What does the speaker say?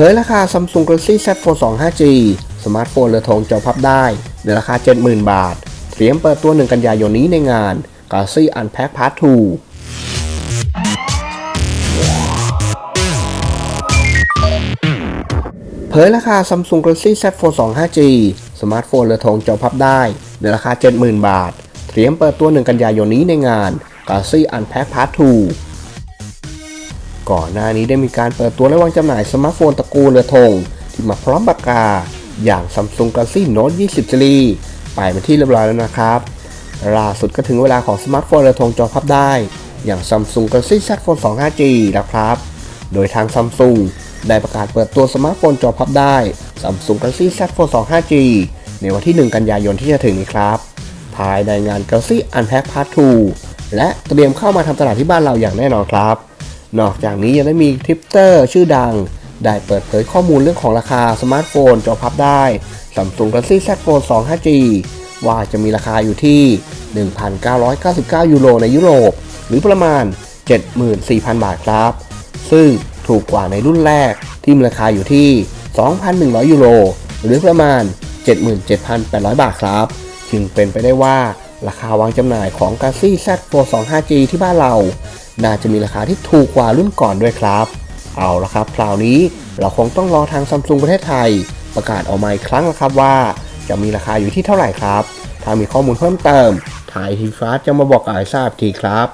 ผยราคา Samsung Galaxy Z Fold 2 5G สมาร์ทโฟนเรือธงจอพับได้ ในราคา 70,000 บาท เตรียมเปิดตัว 1 กันยายนนี้ในงาน Galaxy Unpack Part 2เผยราคา Samsung Galaxy Z Fold 2 5G สมาร์ทโฟนเรือธงจอพับได้ ในราคา 70,000 บาท เตรียมเปิดตัว 1 กันยายนนี้ในงาน Galaxy Unpack Part 2 ก่อนหน้านี้ได้มีการเปิดตัวและวางจำหน่ายสมาร์ทโฟนตระกูลเรือธงที่มาพร้อมปากกา อย่าง Samsung Galaxy Note 20 Series ไปเป็นที่เรียบร้อยแล้วนะครับล่าสุดก็ถึงเวลาของสมาร์ทโฟนเรือธงจอพับได้ อย่าง Samsung Galaxy Z Fold 2 5G แล้วครับ โดยทาง Samsung ได้ประกาศเปิดตัวสมาร์ทโฟนจอพับได้ Samsung Galaxy Z Fold 2 5G ในวันที่ 1 กันยายนที่จะถึงนี้ครับ ภายในงาน Galaxy Unpack Part 2 และเตรียมเข้ามาทำตลาดที่บ้านเราอย่างแน่นอนครับ นอกจากนี้ยังได้มีทิปเตอร์ชื่อดัง ได้เปิดเผยข้อมูลเรื่องของราคาสมาร์ทโฟนจอพับได้ Samsung Galaxy Z Fold 2 5G ว่าจะมีราคาอยู่ที่ 1,999 ยูโรในยุโรป หรือประมาณ 74,000 บาทครับ ซึ่งถูกกว่าในรุ่นแรกที่มีราคาอยู่ที่ 2,100 ยูโร หรือประมาณ 77,800 บาทครับ จึงเป็นไปได้ว่าราคาวางจำหน่ายของ Galaxy Z Fold 2 5G ที่บ้านเรา น่าจะมีราคาที่ถูกกว่ารุ่นก่อนด้วยครับ เอาละครับ คราวนี้เราคงต้องรอทางซัมซุงประเทศไทย ประกาศออกมาอีกครั้งนะครับว่า จะมีราคาอยู่ที่เท่าไหร่ครับ ถ้ามีข้อมูลเพิ่มเติมทายทีฟ้าจะมาบอกอายทราบทีครับ